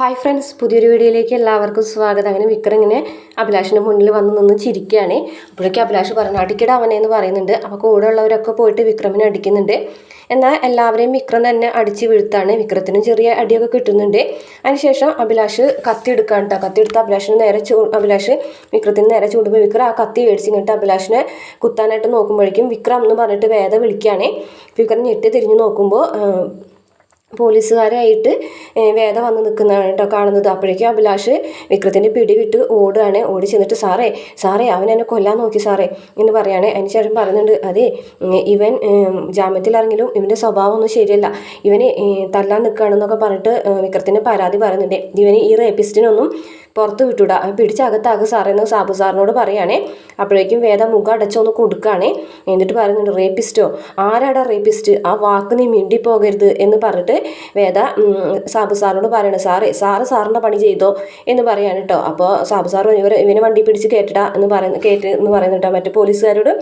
Hi friends പുതിയൊരു വീഡിയോയിലേക്ക് എല്ലാവർക്കും സ്വാഗതം. അങ്ങനെ വിക്രം ഇങ്ങനെ അഭിലാഷിന്റെ മുന്നിൽ വന്ന് നിന്ന് ചിരിക്കുകയാണ്. അപ്പോഴേക്കും അഭിലാഷ് പറഞ്ഞു അടിക്കട അവനെ എന്ന് പറയുന്നുണ്ട്. അപ്പോൾ കൂടെ ഉള്ളവരൊക്കെ പോയിട്ട് വിക്രമിനെ അടിക്കുന്നുണ്ട്. എന്നാൽ എല്ലാവരെയും വിക്രം തന്നെ അടിച്ച് വീഴ്ത്താണ്. വിക്രത്തിനും ചെറിയ അടിയൊക്കെ കിട്ടുന്നുണ്ട്. അതിനുശേഷം അഭിലാഷ് കത്തി എടുക്കാൻ കേട്ടോ കത്തി എടുത്ത് അഭിലാഷിന് നേരെ ചൂ അഭിലാഷ് വിക്രത്തിന് നേരെ ചൂടുമ്പോൾ വിക്രം ആ കത്തി മേടിച്ചിട്ട് അഭിലാഷിനെ കുത്താനായിട്ട് നോക്കുമ്പോഴേക്കും വിക്രം എന്ന് പറഞ്ഞിട്ട് വേദ വിളിക്കുകയാണ്. വിക്രം ഞെട്ടി തിരിഞ്ഞ് നോക്കുമ്പോൾ പോലീസുകാരായിട്ട് വേദ വന്ന് നിൽക്കുന്നതാണ് കേട്ടോ കാണുന്നത്. അപ്പോഴേക്കും അഭിലാഷ് വിക്രത്തിന്റെ പിടി വിട്ട് ഓടുകയാണ്. ഓടി ചെന്നിട്ട് സാറേ സാറേ അവൻ എന്നെ കൊല്ലാൻ നോക്കി സാറേ എന്ന് പറയാണ്. അതിന് ശേഷം പറയുന്നുണ്ട് അതെ ഇവൻ ജാമ്യത്തിലിറങ്ങിലും ഇവന്റെ സ്വഭാവം ഒന്നും ശരിയല്ല. ഇവന് തല്ലാൻ നിൽക്കുകയാണെന്നൊക്കെ പറഞ്ഞിട്ട് വിക്രത്തിന്റെ പരാതി പറയുന്നുണ്ട്. ഇവന് ഈ റേപ്പിസ്റ്റിനൊന്നും പുറത്ത് വിട്ടുവിടാ. അവൻ പിടിച്ചകത്താക്ക് സാറേന്ന് സാബു സാറിനോട് പറയുകയാണേ അപ്പോഴേക്കും വേദ മുഖം അടച്ചൊന്ന് കൊടുക്കുകയാണേ എന്നിട്ട് പറയുന്നുണ്ട് റേപ്പിസ്റ്റോ? ആരാടാ റേപ്പിസ്റ്റ്? ആ വാക്ക് നീ മിണ്ടിപ്പോകരുത് എന്ന് പറഞ്ഞിട്ട് വേദ സാബു സാറിനോട് പറയണേ സാറേ സാറ് സാറിന്റെ പണി ചെയ്തോ? എന്ന് പറയാണ് കേട്ടോ അപ്പോൾ സാബു സാർ ഇവർ ഇവനെ വണ്ടി പിടിച്ച് കയറ്റിടാ എന്ന് പറയുന്ന കയറ്റ് എന്ന് പറയുന്നുണ്ടോ മറ്റു പോലീസുകാരോട്.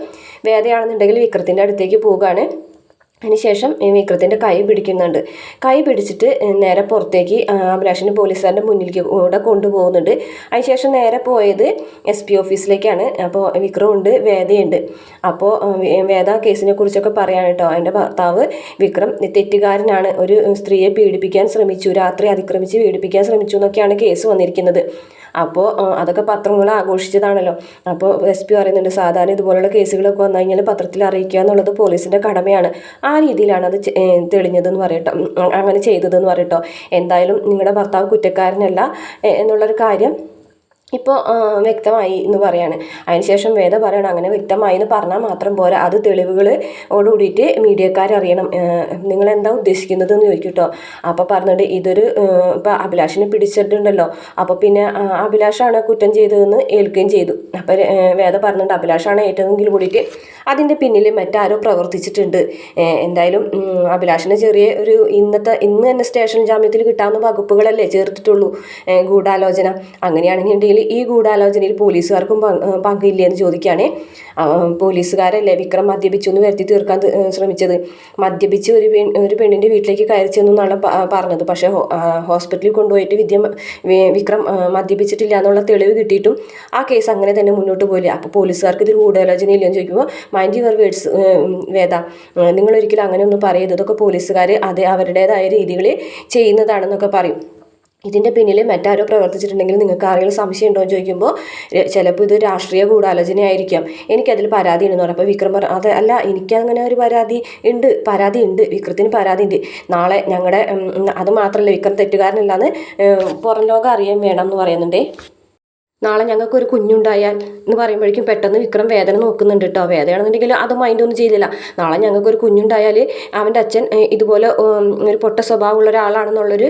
വേദയാണെന്നുണ്ടെങ്കിൽ വിക്രത്തിന്റെ അടുത്തേക്ക് പോവുകയാണ്. അതിനുശേഷം വിക്രത്തിന്റെ കൈ പിടിക്കുന്നുണ്ട്. കൈ പിടിച്ചിട്ട് നേരെ പുറത്തേക്ക് അഭിലാഷിന്റെ പോലീസുകാരന്റെ മുന്നിലേക്ക് കൂടെ കൊണ്ടുപോകുന്നുണ്ട്. അതിനുശേഷം നേരെ പോയത് എസ് പി ഓഫീസിലേക്കാണ്. അപ്പോൾ വിക്രമുണ്ട് വേദയുണ്ട്. അപ്പോൾ വേദ കേസിനെ കുറിച്ചൊക്കെ പറയാൻ കേട്ടോ എന്റെ ഭർത്താവ് വിക്രം തെറ്റുകാരനാണ്. ഒരു സ്ത്രീയെ പീഡിപ്പിക്കാൻ ശ്രമിച്ചു. രാത്രി അതിക്രമിച്ച് പീഡിപ്പിക്കാൻ ശ്രമിച്ചു എന്നൊക്കെയാണ് കേസ് വന്നിരിക്കുന്നത്. അപ്പോൾ അതൊക്കെ പത്രങ്ങൾ ആഘോഷിച്ചതാണല്ലോ. അപ്പോൾ എസ് പി പറയുന്നുണ്ട് സാധാരണ ഇതുപോലുള്ള കേസുകളൊക്കെ വന്നു കഴിഞ്ഞാൽ പത്രത്തിൽ അറിയിക്കുക എന്നുള്ളത് പോലീസിന്റെ കടമയാണ്. ആ രീതിയിലാണ് അത് തെളിഞ്ഞതെന്ന് പറയട്ടോ. അങ്ങനെ ചെയ്തതെന്ന് പറയട്ടോ. എന്തായാലും നിങ്ങളുടെ ഭർത്താവ് കുറ്റക്കാരനല്ല എന്നുള്ളൊരു കാര്യം ഇപ്പോൾ വ്യക്തമായി എന്ന് പറയാണ്. അതിനുശേഷം വേദ പറയണം അങ്ങനെ വ്യക്തമായി എന്ന് പറഞ്ഞാൽ മാത്രം പോരാ. അത് തെളിവുകൾ ഓടുകൂടിയിട്ട് മീഡിയക്കാർ അറിയണം. നിങ്ങൾ എന്താ ഉദ്ദേശിക്കുന്നത് എന്ന് ചോദിക്കും കേട്ടോ അപ്പോൾ പറഞ്ഞിട്ട് ഇതൊരു ഇപ്പോൾ അഭിലാഷിനെ പിടിച്ചിട്ടുണ്ടല്ലോ. അപ്പോൾ പിന്നെ അഭിലാഷാണ് കുറ്റം ചെയ്തതെന്ന് ഏൽക്കുകയും ചെയ്തു. അപ്പോൾ വേദ പറഞ്ഞിട്ട് അഭിലാഷാണ് ഏറ്റതെങ്കിൽ കൂടിയിട്ട് അതിന്റെ പിന്നിൽ മറ്റാരോ പ്രവർത്തിച്ചിട്ടുണ്ട്. എന്തായാലും അഭിലാഷിന് ചെറിയ ഒരു ഇന്നത്തെ ഇന്ന് തന്നെ സ്റ്റേഷൻ ജാമ്യത്തിൽ കിട്ടാവുന്ന വകുപ്പുകളല്ലേ ചേർത്തിട്ടുള്ളൂ. ഗൂഢാലോചന. അങ്ങനെയാണെന്നുണ്ടെങ്കിൽ ഈ ഗൂഢാലോചനയിൽ പോലീസുകാർക്കും പങ്കില്ല എന്ന് ചോദിക്കുകയാണേ പോലീസുകാരല്ലേ വിക്രം മദ്യപിച്ചു എന്ന് വരുത്തി തീർക്കാൻ ശ്രമിച്ചത്. മദ്യപിച്ച് ഒരു പെൺ ഒരു പെണ്ണിന്റെ വീട്ടിലേക്ക് കയറി ചെന്നു എന്നാണ് പറഞ്ഞത്. പക്ഷേ ഹോസ്പിറ്റലിൽ കൊണ്ടുപോയിട്ട് വിദ്യ വിക്രം മദ്യപിച്ചിട്ടില്ല എന്നുള്ള തെളിവ് കിട്ടിയിട്ടും ആ കേസ് അങ്ങനെ തന്നെ മുന്നോട്ട് പോയില്ല. അപ്പോൾ പോലീസുകാർക്ക് ഇതിൽ ഗൂഢാലോചന ഇല്ലെന്ന് ചോദിക്കുമ്പോൾ മൈൻഡ് യുവർ വേർഡ്സ് വേദ. നിങ്ങളൊരിക്കലും അങ്ങനെയൊന്നും പറയരുത്. ഇതൊക്കെ പോലീസുകാർ അത് അവരുടേതായ രീതികളിൽ ചെയ്യുന്നതാണെന്നൊക്കെ പറയും. ഇതിന്റെ പിന്നിൽ മറ്റാരോ പ്രവർത്തിച്ചിട്ടുണ്ടെങ്കിൽ നിങ്ങൾക്ക് ആരെങ്കിലും സംശയം ഉണ്ടോ എന്ന് ചോദിക്കുമ്പോൾ ചിലപ്പോൾ ഇത് രാഷ്ട്രീയ ഗൂഢാലോചനയായിരിക്കാം. എനിക്കതിൽ പരാതി ഉണ്ടെന്ന് പറയും അപ്പോൾ വിക്രം പറ അത് അല്ല എനിക്കങ്ങനെ ഒരു പരാതി ഉണ്ട്. പരാതി ഉണ്ട്. വിക്രത്തിന് പരാതി ഉണ്ട്. നാളെ ഞങ്ങളുടെ അത് മാത്രമല്ല വിക്രം തെറ്റുകാരനല്ലാന്ന് പുറം ലോകം അറിയാൻ വേണം എന്ന് പറയുന്നുണ്ടേ. നാളെ ഞങ്ങൾക്ക് ഒരു കുഞ്ഞുണ്ടായാൽ എന്ന് പറയുമ്പോഴേക്കും പെട്ടെന്ന് വിക്രം വേദന നോക്കുന്നുണ്ട് കേട്ടോ വേദനയാണെന്നുണ്ടെങ്കിൽ അത് മൈൻഡ് ഒന്നും ചെയ്തില്ല നാളെ ഞങ്ങൾക്ക് ഒരു കുഞ്ഞുണ്ടായാൽ അവന്റെ അച്ഛൻ ഇതുപോലെ ഒരു പൊട്ട സ്വഭാവമുള്ള ഒരാളാണെന്നുള്ളൊരു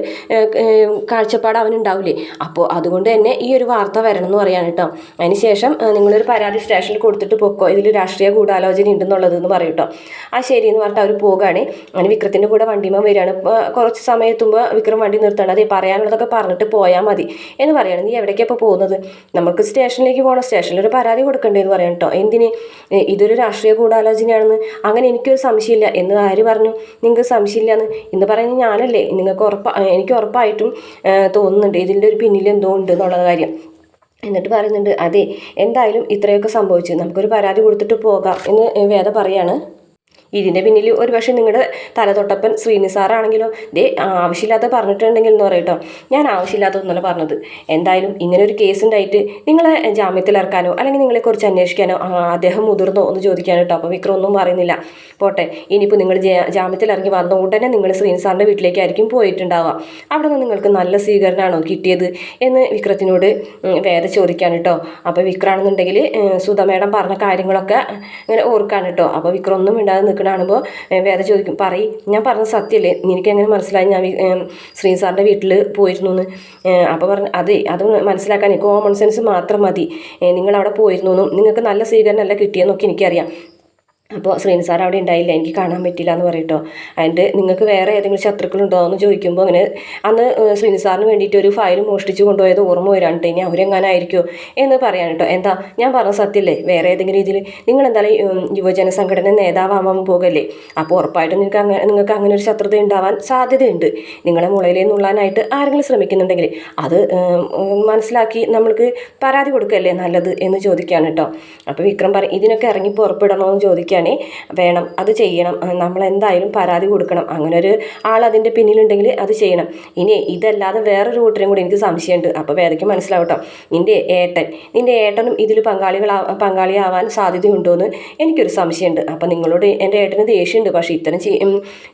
കാഴ്ചപ്പാട് അവനുണ്ടാവില്ലേ അപ്പോൾ അതുകൊണ്ട് തന്നെ ഈ ഒരു വാർത്ത വരണം എന്ന് പറയാൻ കേട്ടോ അതിനുശേഷം നിങ്ങളൊരു പരാതി സ്റ്റേഷനിൽ കൊടുത്തിട്ട് പൊക്കോ. ഇതിൽ രാഷ്ട്രീയ ഗൂഢാലോചന ഉണ്ടെന്നുള്ളത് എന്ന് പറയും കേട്ടോ ആ ശരി എന്ന് പറഞ്ഞിട്ട് അവർ പോകുകയാണ് അങ്ങനെ വിക്രത്തിന്റെ കൂടെ വണ്ടിമ വരികയാണ്. കുറച്ച് സമയത്തുമ്പോൾ വിക്രം വണ്ടി നിർത്തണം. അതേ പറയാനുള്ളതൊക്കെ പറഞ്ഞിട്ട് പോയാൽ മതി എന്ന് പറയാണ്. നീ എവിടേക്കാണ് ഇപ്പോൾ പോകുന്നത്? നമുക്ക് സ്റ്റേഷനിലേക്ക് പോകണം. സ്റ്റേഷനിൽ ഒരു പരാതി കൊടുക്കണ്ടേന്ന് പറയാം കേട്ടോ. എന്തിന്? ഇതൊരു രാഷ്ട്രീയ ഗൂഢാലോചനയാണെന്ന്. അങ്ങനെ എനിക്കൊരു സംശയമില്ല എന്ന് ആര് പറഞ്ഞു? നിങ്ങൾക്ക് സംശയമില്ല എന്ന് ഇന്ന് പറയുന്നത് ഞാനല്ലേ. നിങ്ങൾക്ക് ഉറപ്പ എനിക്ക് ഉറപ്പായിട്ടും തോന്നുന്നുണ്ട്. ഇതിന്റെ ഒരു പിന്നിൽ എന്തോ ഉണ്ട് എന്നുള്ള കാര്യം. എന്നിട്ട് പറയുന്നുണ്ട് അതെ എന്തായാലും ഇത്രയൊക്കെ സംഭവിച്ചു. നമുക്കൊരു പരാതി കൊടുത്തിട്ട് പോകാം എന്ന് വേദ പറയാണ്. ഇതിന്റെ പിന്നിൽ ഒരു പക്ഷേ നിങ്ങളുടെ തലതൊട്ടപ്പൻ ശ്രീനിസാറാണെങ്കിലോ ദേ ആവശ്യമില്ലാത്ത പറഞ്ഞിട്ടുണ്ടെങ്കിൽ എന്ന് പറയട്ടോ ഞാൻ ആവശ്യമില്ലാത്തതൊന്നല്ല പറഞ്ഞത്. എന്തായാലും ഇങ്ങനെ ഒരു കേസ് ഉണ്ടായിട്ട് നിങ്ങളെ ജാമ്യത്തിൽ ഇറക്കാനോ അല്ലെങ്കിൽ നിങ്ങളെക്കുറിച്ച് അന്വേഷിക്കാനോ അദ്ദേഹം മുതിർന്നോ എന്ന് ചോദിക്കാനോ കേട്ടോ അപ്പോൾ വിക്രം ഒന്നും പറയുന്നില്ല. പോട്ടെ ഇനിയിപ്പോൾ നിങ്ങൾ ജാമ്യത്തിൽ ഇറങ്ങി വന്ന ഉടനെ നിങ്ങൾ ശ്രീനിസാറിന്റെ വീട്ടിലേക്കായിരിക്കും പോയിട്ടുണ്ടാവുക. അവിടെ നിന്ന് നിങ്ങൾക്ക് നല്ല സ്വീകരണമാണോ കിട്ടിയത് എന്ന് വിക്രത്തിനോട് വേറെ ചോദിക്കാൻ കേട്ടോ അപ്പോൾ വിക്രാണെന്നുണ്ടെങ്കിൽ സുധ മേഡം പറഞ്ഞ കാര്യങ്ങളൊക്കെ ഇങ്ങനെ ഓർക്കാൻ കേട്ടോ അപ്പോൾ വിക്രം ഒന്നും മിണ്ടാതെ നിൽക്കണ കാണുമ്പോൾ വേദ ചോദിക്കും. പറയും ഞാൻ പറഞ്ഞ സത്യമല്ലേ എങ്ങനെ മനസ്സിലായി? ഞാൻ ശ്രീ സാറിന്റെ വീട്ടിൽ പോയിരുന്നു എന്ന് അപ്പോൾ പറഞ്ഞു അതെ അത് മനസ്സിലാക്കാൻ കോമൺ സെൻസ് മാത്രം മതി. നിങ്ങൾ അവിടെ പോയിരുന്നു എന്നും നിങ്ങൾക്ക് നല്ല സ്വീകരണമല്ല കിട്ടിയെന്നൊക്കെ എനിക്കറിയാം. അപ്പോൾ ശ്രീനി സാർ അവിടെ ഉണ്ടായില്ല. എനിക്ക് കാണാൻ പറ്റില്ല എന്ന് പറയട്ടോ അതിന്റെ നിങ്ങൾക്ക് വേറെ ഏതെങ്കിലും ശത്രുക്കളുണ്ടോ എന്ന് ചോദിക്കുമ്പോൾ അങ്ങനെ അന്ന് ശ്രീനി സാറിന് വേണ്ടിയിട്ട് ഒരു ഫയൽ മോഷ്ടിച്ച് കൊണ്ടുപോയത് ഓർമ്മ വരാണ്ട് ഇനി അവരെങ്ങാനായിരിക്കുമോ എന്ന് പറയാൻ കേട്ടോ. എന്താ? ഞാൻ പറഞ്ഞ സത്യല്ലേ? വേറെ ഏതെങ്കിലും രീതിയിൽ നിങ്ങൾ എന്തായാലും യുവജന സംഘടന നേതാവാൻ പോകല്ലേ? അപ്പോൾ ഉറപ്പായിട്ടും നിങ്ങൾക്ക് അങ്ങനെ നിങ്ങൾക്ക് അങ്ങനെ ഒരു ശത്രുത ഉണ്ടാവാൻ സാധ്യതയുണ്ട്. നിങ്ങളെ മുളയിലേ നുള്ളാനായിട്ട് ആരെങ്കിലും ശ്രമിക്കുന്നുണ്ടെങ്കിൽ അത് മനസ്സിലാക്കി നമ്മൾക്ക് പരാതി കൊടുക്കല്ലേ നല്ലത് എന്ന് ചോദിക്കുകയാണ് കേട്ടോ. അപ്പോൾ വിക്രം പറയും ഇതിനൊക്കെ ഇറങ്ങി പുറപ്പെടണമെന്ന് ചോദിക്കുകയാണെ വേണം അത് ചെയ്യണം. നമ്മൾ എന്തായാലും പരാതി കൊടുക്കണം. അങ്ങനെ ഒരു ആൾ അതിന്റെ പിന്നിലുണ്ടെങ്കിൽ അത് ചെയ്യണം. ഇനി ഇതല്ലാതെ വേറൊരു കൂട്ടരും കൂടി എനിക്ക് സംശയമുണ്ട്. അപ്പോൾ വേദയ്ക്ക് മനസ്സിലാവട്ടോ നിന്റെ ഏട്ടൻ നിന്റെ ഏട്ടനും ഇതിൽ പങ്കാളികളാ പങ്കാളിയാവാൻ സാധ്യതയുണ്ടോയെന്ന് എനിക്കൊരു സംശയമുണ്ട്. അപ്പോൾ നിങ്ങളോട് എന്റെ ഏട്ടന് ദേഷ്യമുണ്ട്. പക്ഷേ ഇത്തരം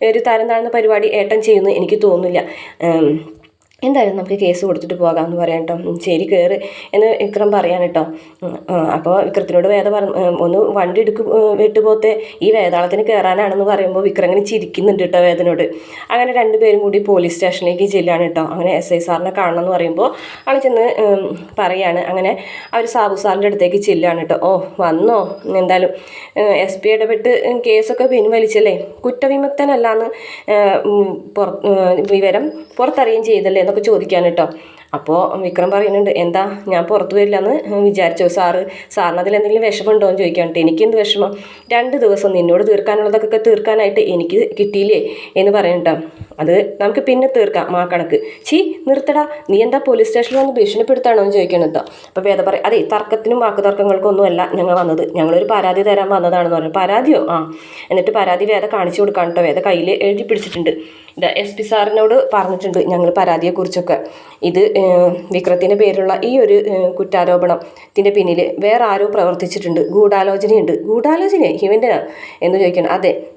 ഒരു തരം താഴ്ന്ന പരിപാടി ഏട്ടൻ ചെയ്യുന്നു എനിക്ക് തോന്നുന്നില്ല. എന്തായാലും നമുക്ക് കേസ് കൊടുത്തിട്ട് പോകാം എന്ന് പറയാം കേട്ടോ. ശരി കയറ് എന്ന് വിക്രം പറയാൻ കേട്ടോ. അപ്പോൾ വിക്രത്തിനോട് വേദ പറഞ്ഞു ഒന്ന് വണ്ടി എടുക്ക് വെട്ടുപോത്തെ ഈ വേതാളത്തിന് കയറാനാണെന്ന് പറയുമ്പോൾ വിക്രം അങ്ങനെ ചിരിക്കുന്നുണ്ട് കേട്ടോ വേദനോട്. അങ്ങനെ രണ്ടുപേരും കൂടി പോലീസ് സ്റ്റേഷനിലേക്ക് ചെല്ലാണ് കേട്ടോ. അങ്ങനെ എസ് ഐ സാറിനെ കാണണം എന്ന് പറയുമ്പോൾ ആൾ ചെന്ന് പറയാണ്. അങ്ങനെ അവർ സാബു സാറിന്റെ അടുത്തേക്ക് ചെല്ലാണ് കേട്ടോ. ഓ വന്നോ? എന്തായാലും എസ് പി ഇടപെട്ട് കേസൊക്കെ പിൻവലിച്ചല്ലേ? കുറ്റവിമുക്തനല്ലാന്ന് പുറ വിവരം പുറത്തറിയുകയും ചെയ്തല്ലേ? എന്നൊക്കെ ചോദിക്കാൻ കേട്ടോ അപ്പോൾ വിക്രം പറയുന്നുണ്ട് എന്താ ഞാൻ പുറത്തു വരില്ല എന്ന് വിചാരിച്ചോ? സാറ് സാറിന് അതിൽ എന്തെങ്കിലും വിഷമമുണ്ടോ എന്ന് ചോദിക്കാൻ എനിക്കെന്ത് വിഷമം? രണ്ട് ദിവസം നിന്നോട് തീർക്കാനുള്ളതൊക്കെ തീർക്കാനായിട്ട് എനിക്ക് കിട്ടിയില്ലേ? എന്ന് പറയുന്നുണ്ടോ അത് നമുക്ക് പിന്നെ തീർക്കാം മാ കണക്ക്. ചീ നിർത്തടാ. നീ എന്താ പോലീസ് സ്റ്റേഷനിൽ വന്ന് ഭീഷണിപ്പെടുത്താണോ എന്ന് ചോദിക്കണം കേട്ടോ അപ്പോൾ വേദ പറയും അതെ തർക്കത്തിനും വാക്കുതർക്കങ്ങൾക്കൊന്നും അല്ല ഞങ്ങൾ വന്നത് ഞങ്ങളൊരു പരാതി തരാൻ വന്നതാണെന്ന് പറഞ്ഞു. പരാതിയോ? ആ. എന്നിട്ട് പരാതി വേദ കാണിച്ചു കൊടുക്കാൻ കേട്ടോ വേദ കയ്യിൽ എഴുതി പിടിച്ചിട്ടുണ്ട്. എസ് പി സാറിനോട് പറഞ്ഞിട്ടുണ്ട് ഞങ്ങൾ പരാതിയെക്കുറിച്ചൊക്കെ. ഇത് വിക്രത്തിന്റെ പേരിലുള്ള ഈ ഒരു കുറ്റാരോപണത്തിന്റെ പിന്നിൽ വേറെ ആരോ പ്രവർത്തിച്ചിട്ടുണ്ട്. ഗൂഢാലോചനയുണ്ട്. ഗൂഢാലോചന ഇവന്റെ എന്ന് ചോദിക്കണം അതെ.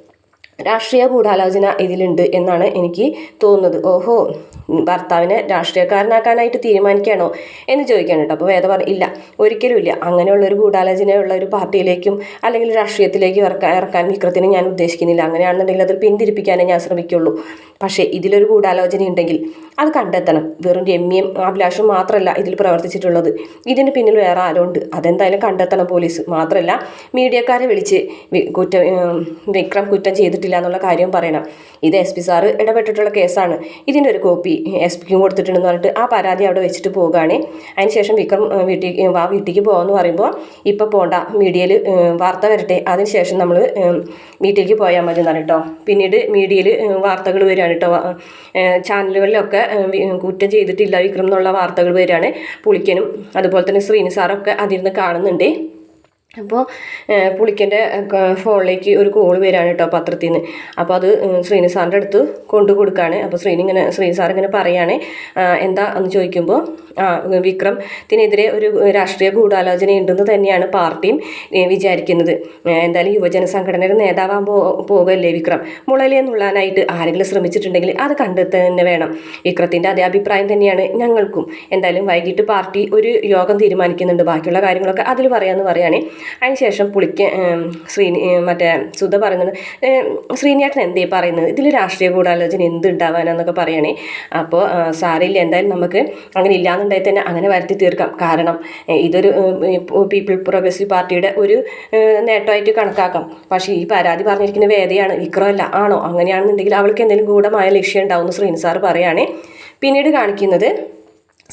രാഷ്ട്രീയ ഗൂഢാലോചന ഇതിലുണ്ട് എന്നാണ് എനിക്ക് തോന്നുന്നത്. ഓഹോ ഭർത്താവിനെ രാഷ്ട്രീയക്കാരനാക്കാനായിട്ട് തീരുമാനിക്കുകയാണോ എന്ന് ചോദിക്കാണ് കേട്ടോ. അപ്പോൾ വേദ ഇല്ല ഒരിക്കലും ഇല്ല. അങ്ങനെയുള്ളൊരു ഗൂഢാലോചനയുള്ള ഒരു പാർട്ടിയിലേക്കും അല്ലെങ്കിൽ രാഷ്ട്രീയത്തിലേക്കും ഇറക്കാൻ ഇറക്കാൻ വിക്രത്തിന് ഞാൻ ഉദ്ദേശിക്കുന്നില്ല. അങ്ങനെയാണെന്നുണ്ടെങ്കിൽ അത് പിന്തിരിപ്പിക്കാനേ ഞാൻ ശ്രമിക്കുള്ളൂ. പക്ഷേ ഇതിലൊരു ഗൂഢാലോചനയുണ്ടെങ്കിൽ അത് കണ്ടെത്തണം. വെറും രമ്യം അഭിലാഷും മാത്രമല്ല ഇതിൽ പ്രവർത്തിച്ചിട്ടുള്ളത്. ഇതിന് പിന്നിൽ വേറെ ഉണ്ട് അതെന്തായാലും കണ്ടെത്തണം പോലീസ്. മാത്രമല്ല മീഡിയക്കാരെ വിളിച്ച് കുറ്റം വിക്രം കുറ്റം ചെയ്തിട്ടില്ല എന്നുള്ള കാര്യം പറയണം. ഇത് എസ് പി സാറ് ഇടപെട്ടിട്ടുള്ള കേസാണ്. ഇതിന്റെ ഒരു കോപ്പി എസ് പിക്കും കൊടുത്തിട്ടുണ്ടെന്ന് പറഞ്ഞിട്ട് ആ പരാതി അവിടെ വെച്ചിട്ട് പോകുകയാണ് അതിനുശേഷം വിക്രം വീട്ടിൽ വാ വീട്ടിലേക്ക് പോകാമെന്ന് പറയുമ്പോൾ ഇപ്പോൾ പോണ്ട മീഡിയയിൽ വാർത്ത വരട്ടെ. അതിനുശേഷം നമ്മൾ വീട്ടിലേക്ക് പോയാൽ മതി എന്നാണ് കേട്ടോ പിന്നീട് മീഡിയയിൽ വാർത്തകൾ വരികയാണ്. കേട്ടോ. ചാനലുകളിലൊക്കെ കുറ്റം ചെയ്തിട്ടില്ല വിക്രം എന്നുള്ള വാർത്തകൾ വരികയാണ് പുളിക്കനും അതുപോലെ തന്നെ ശ്രീനി സാറൊക്കെ അതിരുന്ന് കാണുന്നുണ്ട്. അപ്പോൾ പുളിക്കന്റെ ഫോണിലേക്ക് ഒരു കോൾ വരികയാണ് കേട്ടോ പത്രത്തിൽ നിന്ന് അപ്പോൾ അത് ശ്രീനിസാറിന്റെ ശ്രീനി സാറിന്റെ അടുത്ത് കൊണ്ടു കൊടുക്കുകയാണ് അപ്പോൾ ശ്രീനി ഇങ്ങനെ സാർ ഇങ്ങനെ പറയുകയാണ് എന്താ എന്ന് ചോദിക്കുമ്പോൾ ആ വിക്രത്തിനെതിരെ ഒരു രാഷ്ട്രീയ ഗൂഢാലോചന ഉണ്ടെന്ന് തന്നെയാണ് പാർട്ടിയും വിചാരിക്കുന്നത്. എന്തായാലും യുവജന സംഘടനയുടെ നേതാവാൻ പോ പോകല്ലേ വിക്രം? മുളലി നുള്ളാനായിട്ട് ആരെങ്കിലും ശ്രമിച്ചിട്ടുണ്ടെങ്കിൽ അത് കണ്ടെത്തുക തന്നെ വേണം. വിക്രത്തിന്റെ അതേ അഭിപ്രായം തന്നെയാണ് ഞങ്ങൾക്കും. എന്തായാലും വൈകിട്ട് പാർട്ടി ഒരു യോഗം തീരുമാനിക്കുന്നുണ്ട്. ബാക്കിയുള്ള കാര്യങ്ങളൊക്കെ അതിൽ പറയാമെന്ന് പറയുകയാണ്. അതിനുശേഷം പുളിക്ക് ശ്രീനി മറ്റേ സുധ പറയുന്നത് ശ്രീനിയേട്ടൻ എന്തേ പറയുന്നത്? ഇതിൽ രാഷ്ട്രീയ ഗൂഢാലോചന എന്ത് ഉണ്ടാവാനെന്നൊക്കെ പറയണേ അപ്പോൾ ആ, എന്തായാലും നമുക്ക് അങ്ങനെ ഇല്ലാന്നുണ്ടായി തന്നെ അങ്ങനെ വരുത്തി തീർക്കാം. കാരണം ഇതൊരു പീപ്പിൾ പ്രോഗ്രസീവ് പാർട്ടിയുടെ ഒരു നേട്ടമായിട്ട് കണക്കാക്കാം. പക്ഷേ ഈ പരാതി പറഞ്ഞിരിക്കുന്ന വേദയാണ് വിക്രമല്ല. ആണോ? അങ്ങനെയാണെന്നുണ്ടെങ്കിൽ അവൾക്ക് എന്തെങ്കിലും ഗൂഢമായ ലക്ഷ്യം ഉണ്ടാവുമെന്ന് ശ്രീനി സാർ പറയുകയാണ്. പിന്നീട് കാണിക്കുന്നത്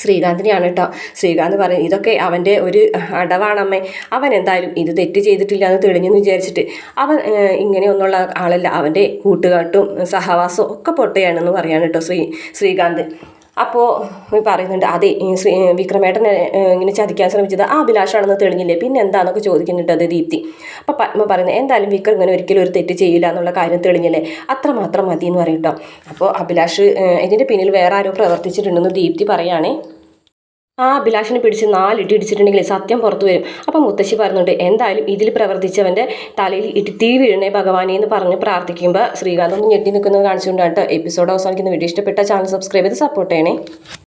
ശ്രീകാന്തിനെയാണ് കേട്ടോ. ശ്രീകാന്ത് പറയും ഇതൊക്കെ അവന്റെ ഒരു അടവാണമ്മേ. അവൻ എന്തായാലും ഇത് തെറ്റ് ചെയ്തിട്ടില്ല എന്ന് തെളിഞ്ഞെന്ന് വിചാരിച്ചിട്ട് അവൻ ഇങ്ങനെയൊന്നുള്ള ആളല്ല. അവന്റെ കൂട്ടുകാട്ടും സഹവാസവും ഒക്കെ പൊട്ടയാണെന്ന് പറയാണ് കേട്ടോ ശ്രീ ശ്രീകാന്ത്. അപ്പോൾ പറയുന്നുണ്ട് അതെ ശ്രീ വിക്രമേട്ടനെ ഇങ്ങനെ ചതിക്കാൻ ശ്രമിച്ചത് ആ അഭിലാഷാണെന്ന് തെളിഞ്ഞില്ലേ? പിന്നെ എന്താണെന്നൊക്കെ ചോദിക്കുന്നുണ്ട് അത് ദീപ്തി. അപ്പോൾ പത്മ പറയുന്നത് എന്തായാലും വിക്രം ഇങ്ങനെ ഒരിക്കലും ഒരു തെറ്റ് ചെയ്യില്ല എന്നുള്ള കാര്യം തെളിഞ്ഞില്ലേ? അത്രമാത്രം മതി എന്ന് പറയും കേട്ടോ അപ്പോൾ അഭിലാഷ് ഇതിന്റെ പിന്നിൽ വേറെ ആരോ പ്രവർത്തിച്ചിട്ടുണ്ടെന്ന് ദീപ്തി പറയുകയാണേ. ആ അഭിലാഷിനെ പിടിച്ച് നാലിട്ട് ഇടിച്ചിട്ടുണ്ടെങ്കിൽ സത്യം പുറത്തു വരും. അപ്പം മുത്തശ്ശി പറഞ്ഞുണ്ട് എന്തായാലും ഇതിൽ പ്രവർത്തിച്ചവന്റെ തലയിൽ ഇടി തീ വീഴണേ ഭഗവാനെ എന്ന് പറഞ്ഞ് പ്രാർത്ഥിക്കുമ്പോൾ ശ്രീകാന്ത് ഒന്ന് ഞെട്ടി നിൽക്കുന്നത് കാണിച്ചുകൊണ്ടാണ് എപ്പിസോഡ് അവസാനിക്കുന്ന വീഡിയോ. ഇഷ്ടപ്പെട്ട ചാനൽ സബ്സ്ക്രൈബ് ചെയ്ത് സപ്പോർട്ട് ചെയ്യണേ.